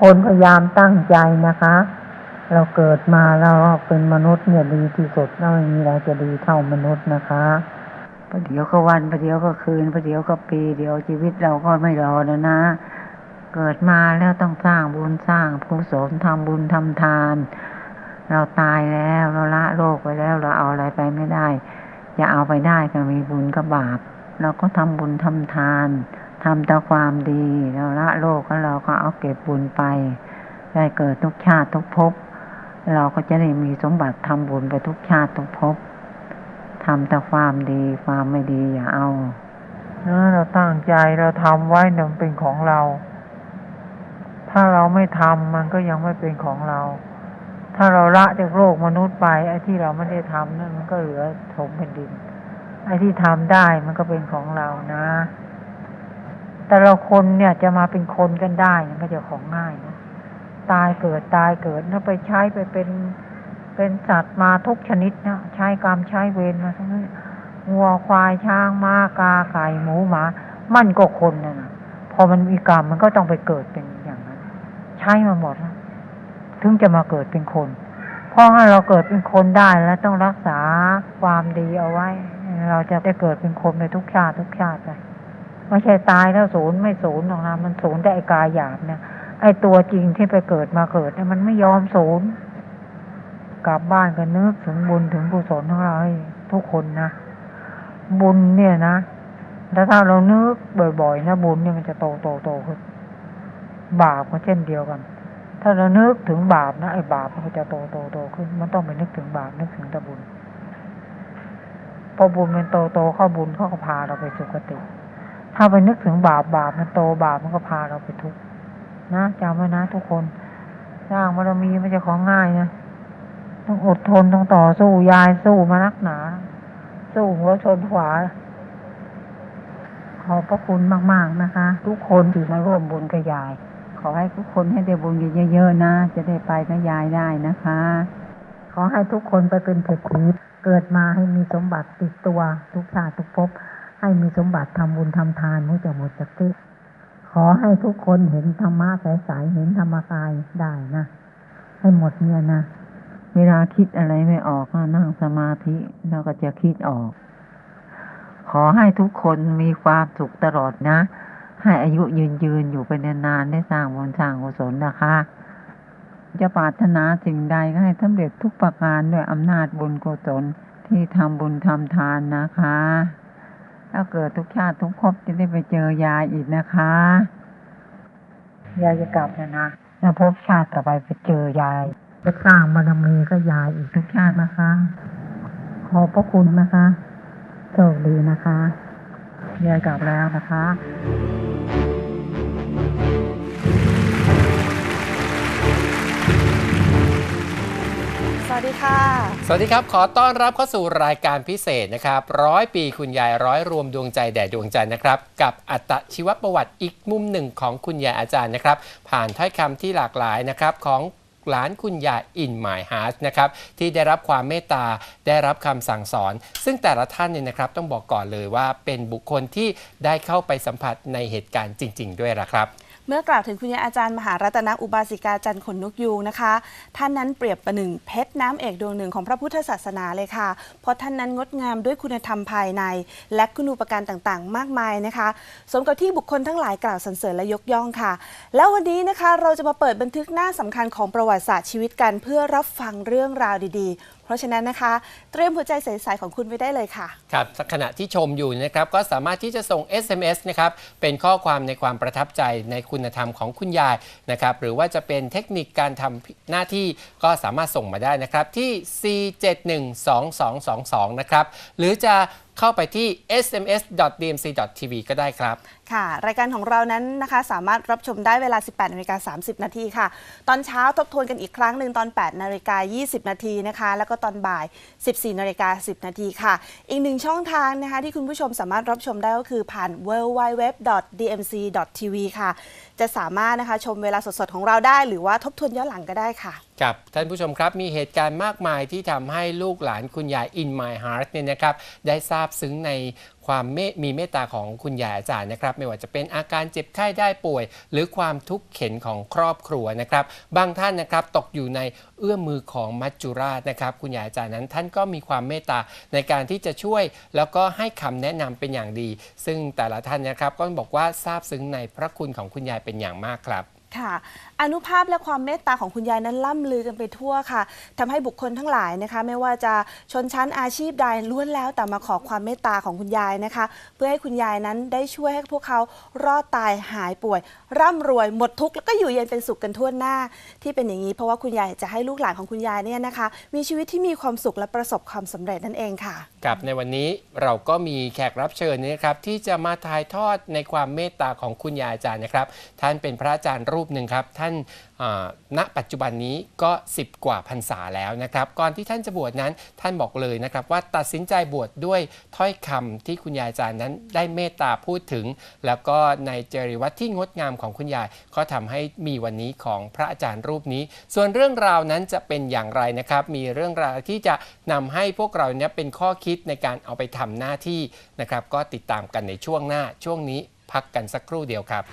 คนพยายามตั้งใจนะคะ เราเกิดมาเราเป็นมนุษย์เนี่ยดีที่สุดแล้วไม่มีอะไรจะดีเท่ามนุษย์นะคะประเดี๋ยวก็วันประเดี๋ยวก็คืนประเดี๋ยวก็ปี เดี๋ยวชีวิตเราก็ไม่รอแล้วนะ เกิดมาแล้วต้องสร้างบุญสร้างกุศลทำบุญทำทาน เราตายแล้วเราละโลกไปแล้วเราเอาอะไรไปไม่ได้จะเอาไปได้ก็มีบุญกับบาป เราก็ทำบุญทำทาน ทำแต่ความดีเราละโลกแล้วเราก็เอาเก็บบุญไป ได้เกิดทุกชาติทุกภพเราก็จะได้มีสมบัติทำบุญไปทุกชาติทุกภพทำแต่ความดีความไม่ดีอย่าเอาเราตั้งใจเราทำไว้เนี่ยมันเป็นของเรา ถ้าเราไม่ทำมันก็ยังไม่เป็นของเรา ถ้าเราละจากโลกมนุษย์ไปไอ้ที่เราไม่ได้ทำนั่นมันก็เหลือถมแผ่นดิน ไอ้ที่ทำได้มันก็เป็นของเรานะ แต่เราคนเนี่ยจะมาเป็นคนกันได้มันก็จะของง่ายนะตายเกิดตายเกิดถ้าไปใช้ไปเป็นเป็นสัตว์มาทุกชนิดนะใช้กรรมใช้เวรมาทั้งนั้นวัวควายช้างม้ากาไก่หมูหมา มันก็คนนะนะพอมันมีกรรมมันก็ต้องไปเกิดเป็นอย่างนั้น ใช้มาหมดแล้วถึงจะมาเกิดเป็นคนเพราะถ้าเราเกิดเป็นคนได้แล้วต้องรักษาความดีเอาไว้ เราจะได้เกิดเป็นคนในทุกชาติทุกชาติไป ไม่ใช่ตายแล้วศูนย์ไม่ศูนย์หรอกนะมันศูนย์แต่ไอ้กายหยาบเนี่ยไอตัวจริงที่ไปเกิดมาเกิดเนี่ยมันไม่ยอมศูนย์กลับบ้านก็นึกถึงบุญถึงกุศลของเราทุกคนนะบุญเนี่ยนะแล้วถ้าเรานึกบ่อยๆนะบุญเนี่ยมันจะโตโตโตขึ้นบาปก็เช่นเดียวกัน ถ้าเรานึกถึงบาปนะไอ้บาปมันก็จะโตโตโตขึ้น มันต้องไปนึกถึงบาปนึกถึงแต่บุญพอบุญมันโตโตเข้าบุญเขาก็พาเราไปสุคติ ถ้าไปนึกถึงบาปบาปมันโตบาปมันก็พาเราไปทุกข์นะจำไว้นะทุกคน สร้างบารมีไม่ใช่ของง่ายนะต้องอดทนต้องต่อสู้ยายสู้มานักหนา สู้หัวชนขวาขอบพระคุณมาก ๆ นะคะ ทุกคนที่มาร่วมบุญกับยาย ขอให้ทุกคนให้ได้บุญเยอะๆนะ จะได้ไปกับยายได้นะคะ ขอให้ทุกคนไปเป็นเศรษฐีเกิดมาให้มีสมบัติติดตัวทุกชาติทุกภพ ให้มีสมบัติทำบุญทำทานมุจะหมดจากที่ขอให้ทุกคนเห็นธรรมะใสๆเห็นธรรมกายได้นะให้หมดเนี่ยนะเวลาคิดอะไรไม่ออกก็นั่งสมาธิแล้วก็จะคิดออก ขอให้ทุกคนมีความสุขตลอดนะ ให้อายุยืนยืนอยู่ไปนานๆได้สร้างบุญสร้างกุศลนะคะ จะปรารถนาสิ่งใดก็ให้สำเร็จทุกประการด้วยอำนาจบุญกุศลที่ทำบุญทำทานนะคะ ถ้าเกิดทุกชาติทุกภพจะได้ไปเจอยายอีกนะคะ ยายจะกลับแล้วนะถ้าพบชาติต่อไปไปเจอยายจะสร้างบารมีก็ยายอีกทุกชาตินะคะ ขอบพระคุณนะคะโชคดีนะคะ ยายกลับแล้วนะคะ ค่ะ สวัสดีครับ ขอต้อนรับเข้าสู่รายการพิเศษนะครับร้อยปีคุณยายร้อยรวมดวงใจแด่ดวงใจนะครับ กับอัตชีวประวัติอีกมุมหนึ่งของคุณยายอาจารย์นะครับ ผ่านถ้อยคำที่หลากหลายนะครับของหลานคุณยายอินหมายฮาร์สนะครับที่ได้รับความเมตตาได้รับคำสั่งสอน ซึ่งแต่ละท่านเนี่ยนะครับต้องบอกก่อนเลยว่าเป็นบุคคลที่ได้เข้าไปสัมผัสในเหตุการณ์จริง ๆ ด้วยละครับ เมื่อกล่าวถึงคุณยายอาจารย์มหารัตนอุบาสิกาจันทร์ขนนกยูงนะคะ ท่านนั้นเปรียบประหนึ่งเพชรน้ำเอกดวงหนึ่งของพระพุทธศาสนาเลยค่ะ เพราะท่านนั้นงดงามด้วยคุณธรรมภายใน และคุณูปการต่างๆ มากมายนะคะ สมกับที่บุคคลทั้งหลายกล่าวสรรเสริญและยกย่องค่ะ แล้ววันนี้นะคะเราจะมาเปิดบันทึกหน้าสำคัญของประวัติศาสตร์ชีวิตกัน เพื่อรับฟังเรื่องราวดีๆ ราะฉะนั้นนะคะ เตรียมหัวใจใสๆของคุณไว้ได้เลยค่ะ ครับขณะที่ชมอยู่นะครับก็สามารถที่จะส่ง SMS นะครับเป็นข้อความในความประทับใจในคุณธรรมของคุณยายนะครับหรือว่าจะเป็นเทคนิคการทำหน้าที่ก็สามารถส่งมาได้นะครับที่ 4712222 นะครับหรือจะเข้าไปที่ sms.dmc.tv ก็ได้ครับ ค่ะ รายการของเรานั้นนะคะ สามารถรับชมได้เวลา 18นาฬิกา30 นาทีค่ะ ตอนเช้าทบทวนกันอีกครั้งหนึ่งตอน 8นาฬิกา20 นาทีนะคะ แล้วก็ตอนบ่าย 14นาฬิกา10 นาทีค่ะ อีกหนึ่งช่องทางนะคะ ที่คุณผู้ชมสามารถรับชมได้ก็คือผ่าน www.dmc.tv ค่ะ จะสามารถนะคะชมเวลาสดๆของเราได้ หรือว่าทบทวนย้อนหลังก็ได้ค่ะ ครับท่านผู้ชมครับ มีเหตุการณ์มากมายที่ทำให้ลูกหลานคุณยาย In My Heart เนี่ยนะครับได้ทราบซึ้งในความเมตมีเมตตาของคุณยายอาจารย์นะครับ ไม่ว่าจะเป็นอาการเจ็บไข้ได้ป่วย หรือความทุกข์เข็นของครอบครัวนะครับ บางท่านนะครับตกอยู่ในเอื้อมมือของมัจจุราชนะครับ คุณยายอาจารย์นั้นท่านก็มีความเมตตาในการที่จะช่วย แล้วก็ให้คำแนะนำเป็นอย่างดี ซึ่งแต่ละท่านนะครับก็บอกว่าซาบซึ้งในพระคุณของคุณยายเป็นอย่างมากครับ ค่ะอนุภาพและความเมตตาของคุณยายนั้นล่ำลือกันไปทั่วค่ะทำให้บุคคลทั้งหลายนะคะ ไม่ว่าจะชนชั้นอาชีพใดล้วนแล้วแต่มาขอความเมตตาของคุณยายนะคะ เพื่อให้คุณยายนั้นได้ช่วยให้พวกเขารอดตายหายป่วย ร่ำรวยหมดทุกข์แล้วก็อยู่เย็นเป็นสุขกันทั่วหน้า ที่เป็นอย่างนี้เพราะว่าคุณยายจะให้ลูกหลานของคุณยายเนี่ยนะคะ มีชีวิตที่มีความสุขและประสบความสำเร็จนั่นเองค่ะกับในวันนี้เราก็มีแขกรับเชิญนะครับที่จะมาถ่ายทอดในความเมตตาของคุณยายอาจารย์นะครับ ท่านเป็นพระอาจารย์รูปหนึ่งครับ ท่านณปัจจุบันนี้ก็ 10 กว่าพรรษาแล้วนะครับ ก่อนที่ท่านจะบวชนั้นท่านบอกเลยนะครับ ว่าตัดสินใจบวชด้วยถ้อยคำที่คุณยายอาจารย์นั้นได้เมตตาพูดถึง แล้วก็ในจริยวัตรที่งดงามของคุณยาย ก็ทำให้มีวันนี้ของพระอาจารย์รูปนี้ ส่วนเรื่องราวนั้นจะเป็นอย่างไรนะครับ มีเรื่องราวที่จะนำให้พวกเราเนี่ยเป็นข้อคิดในการเอาไปทำหน้าที่นะครับ ก็ติดตามกันในช่วงหน้าช่วงนี้พักกันสักครู่เดียวครับ